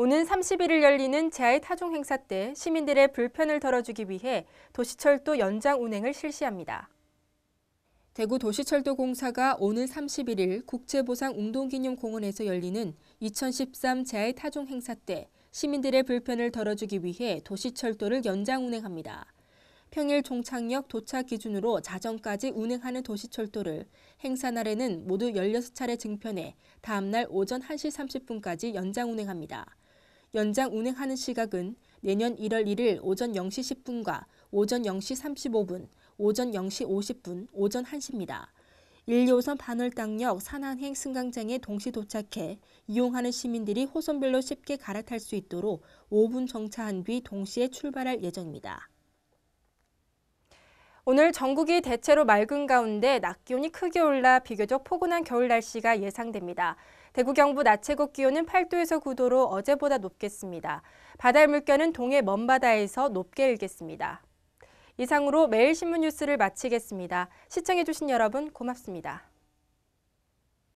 오는 31일 열리는 제아의 타종 행사 때 시민들의 불편을 덜어주기 위해 도시철도 연장 운행을 실시합니다. 대구 도시철도 공사가 오늘 31일 국제보상 웅동기념공원에서 열리는 2013 제아의 타종 행사 때 시민들의 불편을 덜어주기 위해 도시철도를 연장 운행합니다. 평일 종착역 도착 기준으로 자정까지 운행하는 도시철도를 행사 날에는 모두 16차례 증편해 다음날 오전 1시 30분까지 연장 운행합니다. 연장 운행하는 시각은 내년 1월 1일 오전 0시 10분과 오전 0시 35분, 오전 0시 50분, 오전 1시입니다. 1, 2호선 반월당역 산안행 승강장에 동시 도착해 이용하는 시민들이 호선별로 쉽게 갈아탈 수 있도록 5분 정차한 뒤 동시에 출발할 예정입니다. 오늘 전국이 대체로 맑은 가운데 낮 기온이 크게 올라 비교적 포근한 겨울 날씨가 예상됩니다. 대구 경북 낮 최고 기온은 8도에서 9도로 어제보다 높겠습니다. 바다의 물결은 동해 먼바다에서 높게 일겠습니다. 이상으로 매일 신문 뉴스를 마치겠습니다. 시청해주신 여러분 고맙습니다.